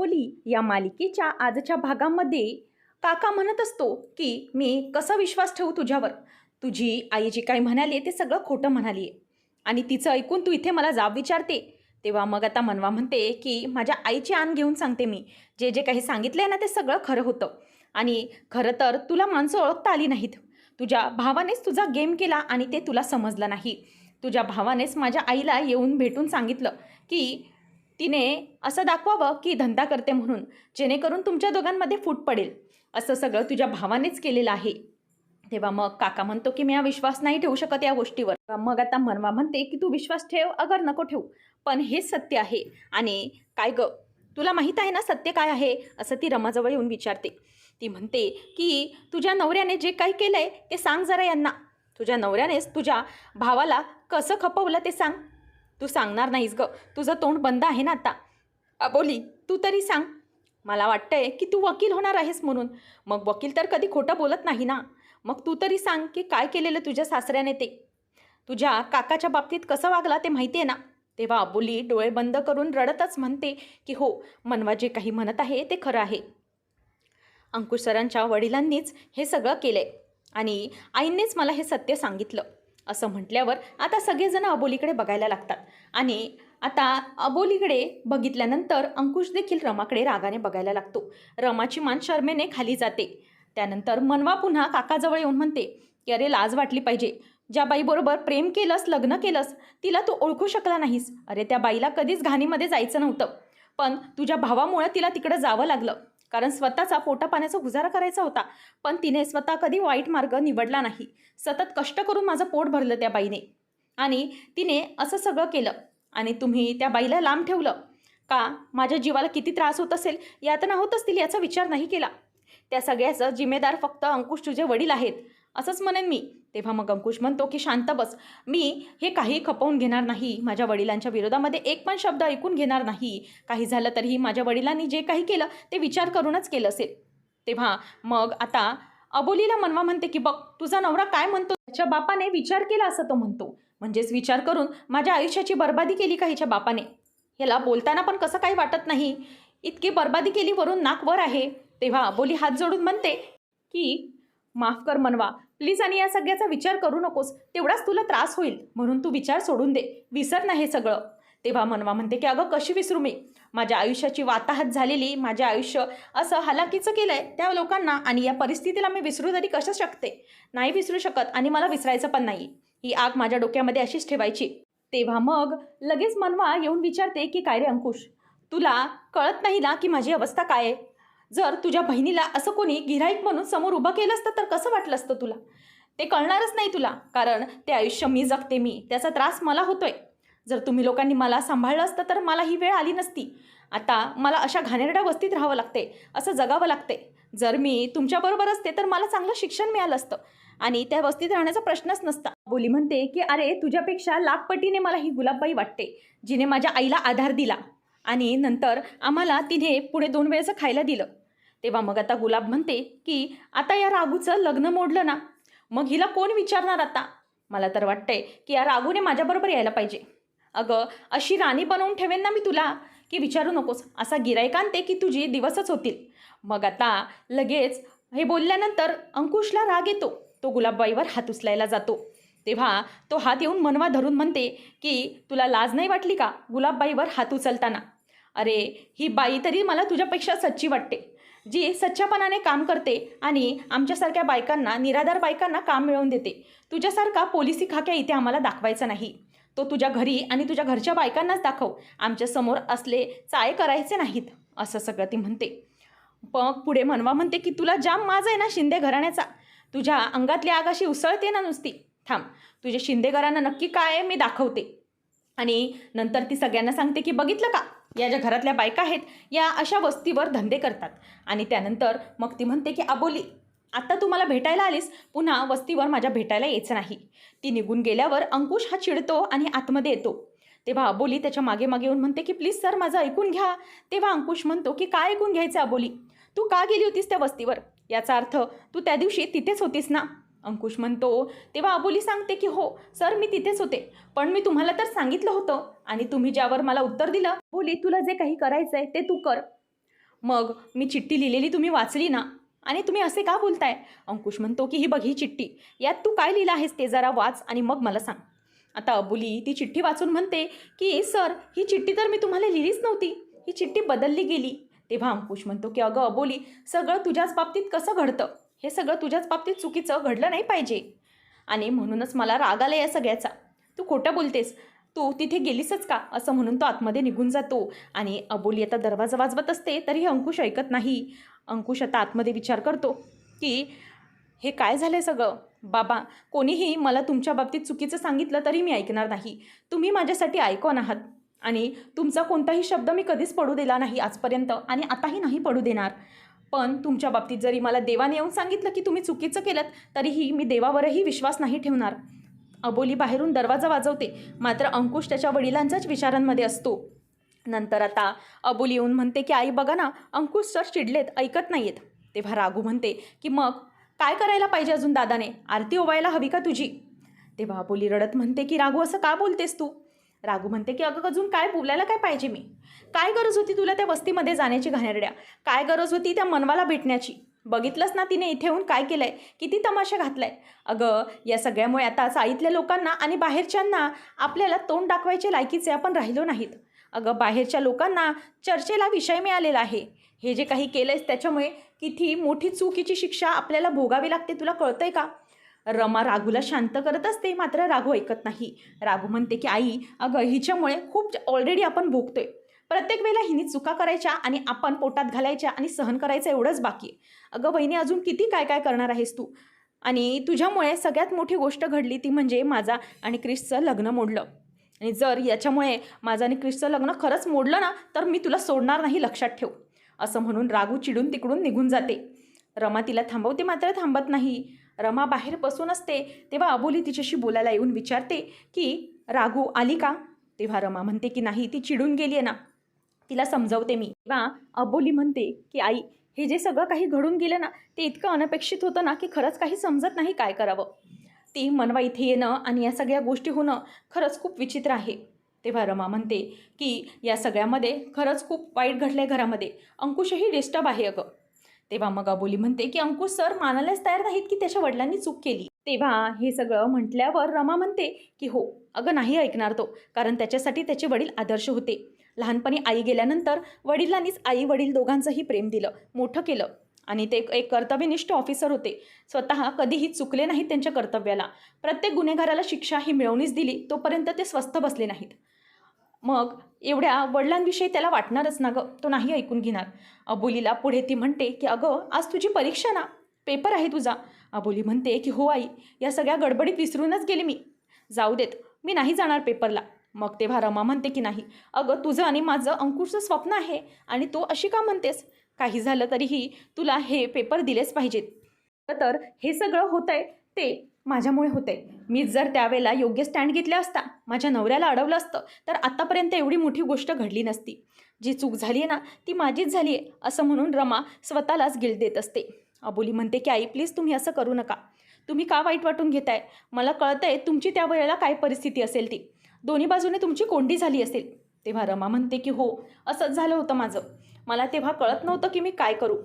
अबोली या मालिकेच्या आजच्या भागामध्ये काका म्हणत असतो की मी कसा विश्वास ठेवू तुझ्यावर? तुझी आई जी काही म्हणाली ते सगळं खोटं म्हणाली आहे. आणि तिचं ऐकून तू इथे मला जाब विचारते. तेव्हा मग आता मनवा म्हणते की माझ्या आईची आण घेऊन सांगते मी. जे जे काही सांगितलं आहे ना ते सगळं खरं होतं. आणि खरं तर तुला माणसं ओळखता आली नाहीत. तुझ्या भावानेच तुझा गेम केला आणि ते तुला समजलं नाही. तुझ्या भावानेच माझ्या आईला येऊन भेटून सांगितलं की तिने असं दाखवावं की धंदा करते म्हणून जेणेकरून तुमच्या दोघांमध्ये फूट पडेल. असं सगळं तुझ्या भावानेच केलेलं आहे. तेव्हा मग काका म्हणतो की मी हा विश्वास नाही ठेवू शकत या गोष्टीवर. मग आता मनवा म्हणते की तू विश्वास ठेव अगर नको ठेवू. पण हे सत्य आहे. आणि काय ग? तुला माहीत आहे ना सत्य काय आहे? असं ती रमाजवळ येऊन विचारते. ती म्हणते की तुझ्या नवऱ्याने जे काही केलं आहे ते सांग जरा यांना. तुझ्या नवऱ्यानेच तुझ्या भावाला कसं खपवलं ते सांग. तू सांगणार नाहीस ग. तुझं तोंड बंद आहे ना आता. अबोली तू तरी सांग. मला वाटतंय की तू वकील होणार आहेस म्हणून. मग वकील तर कधी खोटं बोलत नाही ना. मग तू तरी सांग की काय केलेलं तुझ्या सासऱ्याने ते. तुझ्या काकाच्या बाबतीत कसं वागला ते माहिती आहे ना. तेव्हा अबोली डोळे बंद करून रडतच म्हणते की हो मनवा जे काही म्हणत आहे ते खरं आहे. अंकुश सरांच्या वडिलांनीच हे सगळं केलं आहे आणि आईंनीच मला हे सत्य सांगितलं. असं म्हटल्यावर आता सगळेजण अबोलीकडे बघायला लागतात. आणि आता अबोलीकडे बघितल्यानंतर अंकुश देखील रमाकडे रागाने बघायला लागतो. रमाची मान शर्मेने खाली जाते. त्यानंतर मनवा पुन्हा काकाजवळ येऊन म्हणते की अरे लाज वाटली पाहिजे. ज्या बाईबरोबर प्रेम केलंस लग्न केलंस तिला तू ओळखू शकला नाहीस. अरे त्या बाईला कधीच घाणीमध्ये जायचं नव्हतं. पण तुझ्या भावामुळे तिला तिकडं जावं लागलं. कारण स्वतःचा पोटा पाण्याचा गुजारा करायचा होता. पण तिने स्वतः कधी वाईट मार्ग निवडला नाही. सतत कष्ट करून माझं पोट भरलं त्या बाईने. आणि तिने असं सगळं केलं. आणि तुम्ही त्या बाईला लांब ठेवलं. का माझ्या जीवाला किती त्रास होत असेल? यातना होत असतील याचा विचार नाही केला. त्या सगळ्याचं जिम्मेदार फक्त अंकुश तुझे वडील आहेत. असंच म्हणेन मी. तेव्हा मग अंकुश म्हणतो की शांत बस. मी हे काही खपवून घेणार नाही. माझ्या वडिलांच्या विरोधामध्ये एक पण शब्द ऐकून घेणार नाही. काही झालं तरीही माझ्या वडिलांनी जे काही केलं ते विचार करूनच केलं असेल. तेव्हा मग आता अबोलीला मनवा म्हणते की बघ तुझा नवरा काय म्हणतो? त्याच्या बापाने विचार केला असं तो म्हणतो. म्हणजेच विचार करून माझ्या आयुष्याची बर्बादी केली का हिच्या बापाने? ह्याला बोलताना पण कसं काही वाटत नाही. इतकी बर्बादी केली वरून नाक वर आहे. तेव्हा अबोली हात जोडून म्हणते की माफ कर मनवा. प्लीज आणि या सगळ्याचा विचार करू नकोस. तेवढाच तुला त्रास होईल. म्हणून तू विचार सोडून दे. विसर ना हे सगळं. तेव्हा मनवा म्हणते की अगं कशी विसरू मी? माझ्या आयुष्याची वाताहत झालेली माझे आयुष्य असं हलाकीचं केलं आहे त्या लोकांना आणि या परिस्थितीला मी विसरू तरी कसं शकते? नाही विसरू शकत आणि मला विसरायचं पण नाही. ही आग माझ्या डोक्यामध्ये अशीच ठेवायची. तेव्हा मग लगेच मनवा येऊन विचारते की काय रे अंकुश? तुला कळत नाही ना की माझी अवस्था काय आहे? जर तुझ्या बहिणीला असं कोणी गिराईक म्हणून समोर उभं केलं असतं तर कसं वाटलं असतं तुला? ते कळणारच नाही तुला कारण ते आयुष्य मी जगते मी त्याचा त्रास मला होतोय. जर तुम्ही लोकांनी मला सांभाळलं असतं तर मला ही वेळ आली नसती. आता मला अशा घाणेरड्या वस्तीत राहावं लागते असं जगावं लागते. जर मी तुमच्याबरोबर असते तर मला चांगलं शिक्षण मिळालं असतं. आणि त्या वस्तीत राहण्याचा प्रश्नच नसता. बोली म्हणते की अरे तुझ्यापेक्षा लाखपटीने मला ही गुलाबबाई वाटते जिने माझ्या आईला आधार दिला. आणि नंतर आम्हाला तिने पुढे दोन वेळेचं खायला दिलं. तेव्हा मग आता गुलाब म्हणते की आता या रागूचं लग्न मोडलं ना मग हिला कोण विचारणार आता? मला तर वाटतंय की या रागूने माझ्याबरोबर यायला पाहिजे. अगं अशी राणी बनवून ठेवेन ना मी तुला की विचारू नकोस. असा गिरायकांते की तुझी दिवसच होतील. मग आता लगेच हे बोलल्यानंतर अंकुशला राग येतो. तो गुलाबबाईवर हात उचलायला जातो. तेव्हा तो हात येऊन मनवा धरून म्हणते की तुला लाज नाही वाटली का गुलाबबाईवर हात उचलताना? अरे ही बाई तरी मला तुझ्यापेक्षा सच्ची वाटते. जी सच्च्यापणाने काम करते आणि आमच्यासारख्या बायकांना निराधार बायकांना काम मिळवून देते. तुझ्यासारखा पोलिसी खाक्या इथे आम्हाला दाखवायचा नाही. तो तुझ्या घरी आणि तुझ्या घरच्या बायकांनाच दाखव. आमच्यासमोर असले चाळे करायचे नाहीत असं सगळं ती म्हणते. मग पुढे म्हणवा म्हणते की तुला जाम माज आहे ना शिंदे घराण्याचा. तुझ्या अंगातली आग अशी उसळते ना नुसती. थांब तुझ्या शिंदे घराणं नक्की काय आहे मी दाखवते. आणि नंतर ती सगळ्यांना सांगते की बघितलं का? या ज्या घरातल्या बायका आहेत या अशा वस्तीवर धंदे करतात. आणि त्यानंतर मग ती म्हणते की अबोली आत्ता तू मला भेटायला आलीस पुन्हा वस्तीवर माझ्या भेटायला यायचं नाही. ती निघून गेल्यावर अंकुश हा चिडतो आणि आतमध्ये येतो. तेव्हा अबोली त्याच्यामागे मागे येऊन म्हणते की प्लीज सर माझं ऐकून घ्या. तेव्हा अंकुश म्हणतो की काय ऐकून घ्यायचं अबोली? तू का गेली होतीस त्या वस्तीवर? याचा अर्थ तू त्या दिवशी तिथेच होतीस ना? अंकुश म्हणतो तेव्हा अबोली सांगते की हो सर मी तिथेच होते. पण मी तुम्हाला तर सांगितलं होतं आणि तुम्ही ज्यावर मला उत्तर दिलं बोली तुला जे काही करायचं आहे ते तू कर. मग मी चिठ्ठी लिहिलेली तुम्ही वाचली ना? आणि तुम्ही असे का बोलताय? अंकुश म्हणतो की ही बघ ही चिठ्ठी. यात तू काय लिहिलं आहेस ते जरा वाच आणि मग मला सांग. आता अबोली ती चिठ्ठी वाचून म्हणते की सर ही चिठ्ठी तर मी तुम्हाला लिहिलीच नव्हती. ही चिठ्ठी बदलली गेली. तेव्हा अंकुश म्हणतो की अगं अबोली सगळं तुझ्याच बाबतीत कसं घडतं? हे सगळं तुझ्याच बाबतीत चुकीचं घडलं नाही पाहिजे. आणि म्हणूनच मला राग आला या सगळ्याचा. तू खोटं बोलतेस. तू तिथे गेलीसच का? असं म्हणून तो आतमध्ये निघून जातो. आणि अबोली आता दरवाजा वाजवत असते तरीही अंकुश ऐकत नाही. अंकुश आता आतमध्ये विचार करतो की हे काय झालं सगळं? बाबा कोणीही मला तुमच्या बाबतीत चुकीचं सांगितलं तरी मी ऐकणार नाही. तुम्ही माझ्यासाठी ऐकून आहात. आणि तुमचा कोणताही शब्द मी कधीच पडू दिला नाही आजपर्यंत आणि आताही नाही पडू देणार. पण तुमच्या बाबतीत जरी मला देवाने येऊन सांगितलं की तुम्ही चुकीचं केलं तरीही मी देवावरही विश्वास नाही ठेवणार. अबोली बाहेरून दरवाजा वाजवते. मात्र अंकुश त्याच्या वडिलांच्याच विचारांमध्ये असतो. नंतर आता अबोली येऊन म्हणते की आई बघा ना अंकुश सर चिडलेत ऐकत नाहीयेत. तेव्हा राघू म्हणते की मग काय करायला पाहिजे अजून दादाने? आरती ओवायला हवी का तुझी? तेव्हा अबोली रडत म्हणते की राघू असं का बोलतेस तू? राघू म्हणते की अगं अजून काय? बोलायला काय पाहिजे मी? काय गरज होती तुला त्या वस्तीमध्ये जाण्याची घाणेरड्या? काय गरज होती त्या मनवाला भेटण्याची? बघितलंच ना तिने इथे येऊन काय केलं आहे किती तमाशा घातला आहे अगं या सगळ्यामुळे आता चाळीतल्या लोकांना आणि बाहेरच्यांना आपल्याला तोंड दाखवायचे लायकीचे आपण राहिलो नाहीत. अगं बाहेरच्या लोकांना चर्चेला विषय मिळालेला आहे. हे जे काही केलं आहेस त्याच्यामुळे किती मोठी चुकीची शिक्षा आपल्याला भोगावी लागते तुला कळतंय का? रमा राघूला शांत करत असते मात्र राघू ऐकत नाही. राघू म्हणते की आई अगं हिच्यामुळे खूप ऑलरेडी आपण भोगतोय. प्रत्येक वेळेला हिने चुका करायच्या आणि आपण पोटात घालायच्या आणि सहन करायचं एवढंच बाकी आहे. अगं बहिणी अजून किती काय काय करणार आहेस तू? आणि तुझ्यामुळे सगळ्यात मोठी गोष्ट घडली ती म्हणजे माझा आणि क्रिसचं लग्न मोडलं. आणि जर याच्यामुळे माझं आणि क्रिसचं लग्न खरंच मोडलं ना तर मी तुला सोडणार नाही लक्षात ठेव. असं म्हणून रागू चिडून तिकडून निघून जाते. रमा तिला थांबवते मात्र थांबत नाही. रमा बाहेर बसून असते तेव्हा अबोली तिच्याशी बोलायला येऊन विचारते की राघू आली का? तेव्हा रमा म्हणते की नाही ती चिडून गेली आहे ना. तिला समजवते मी. तेव्हा अबोली म्हणते की आई हे जे सगळं काही घडून गेलं ना ते इतकं अनपेक्षित होतं ना की खरंच काही समजत नाही काय करावं. ती मनवा इथे येणं आणि या सगळ्या गोष्टी होणं खरंच खूप विचित्र आहे. तेव्हा रमा म्हणते की या सगळ्यामध्ये खरंच खूप वाईट घडलं आहे घरामध्ये. अंकुशही डिस्टर्ब आहे अगं. तेव्हा मग अबोली म्हणते की अंकुश सर मानायलाच तयार नाहीत की त्याच्या वडिलांनी चूक केली. तेव्हा हे सगळं म्हटल्यावर रमा म्हणते की हो अगं नाही ऐकणार तो कारण त्याच्यासाठी त्याचे वडील आदर्श होते. लहानपणी आई गेल्यानंतर वडिलांनीच आई वडील दोघांचंही प्रेम दिलं मोठं केलं आणि ते एक कर्तव्यनिष्ठ ऑफिसर होते. स्वतः कधीही चुकले नाहीत त्यांच्या कर्तव्याला. प्रत्येक गुन्हेगाराला शिक्षा ही मिळवणीच दिली तोपर्यंत ते स्वस्थ बसले नाहीत. मग एवढ्या वडिलांविषयी त्याला वाटणारच ना गं. तो नाही ऐकून घेणार. अबोलीला पुढे ती म्हणते की अगं आज तुझी परीक्षा ना. पेपर आहे तुझा. अबोली म्हणते की हो आई या सगळ्या गडबडीत विसरूनच गेले मी. जाऊ देत मी नाही जाणार पेपरला. मग तेव्हा रमा म्हणते की नाही. अगं तुझं आणि माझं अंकुशचं स्वप्न आहे आणि तू अशी का म्हणतेस? काही झालं तरीही तुला हे पेपर दिलेच पाहिजेत. तर हे सगळं होतंय ते माझ्यामुळे होते. मी जर त्यावेळेला योग्य स्टँड घेतला असता माझ्या नवऱ्याला अडवलं असतं तर आत्तापर्यंत एवढी मोठी गोष्ट घडली नसती. जी चूक झाली आहे ना ती माझीच झाली आहे असं म्हणून रमा स्वतःलाच गिल्ट देत असते. अबोली म्हणते की आई प्लीज तुम्ही असं करू नका. तुम्ही का वाईट वाटून घेताय? मला कळतंय तुमची त्या वेळेला काय परिस्थिती असेल ती. दोन्ही बाजूने तुमची कोंडी झाली असेल. तेव्हा रमा म्हणते की हो असंच झालं होतं माझं. मला तेव्हा कळत नव्हतं की मी काय करू.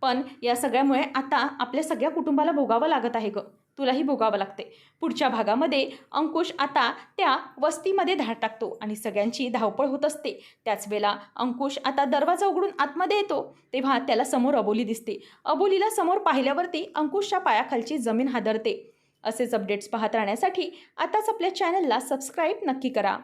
पण या सगळ्यामुळे आता आपल्या सगळ्या कुटुंबाला भोगावं लागत आहे गं. तुलाही भोगावं लागते. पुढच्या भागामध्ये अंकुश आता त्या वस्तीमध्ये धाड टाकतो आणि सगळ्यांची धावपळ होत असते. त्याच वेळेला अंकुश आता दरवाजा उघडून आतमध्ये येतो. तेव्हा त्याला समोर अबोली दिसते. अबोलीला समोर पाहिल्यावरती अंकुशच्या पायाखालची जमीन हादरते. असेच अपडेट्स पाहत राहण्यासाठी आताच आपल्या चॅनलला सबस्क्राईब नक्की करा.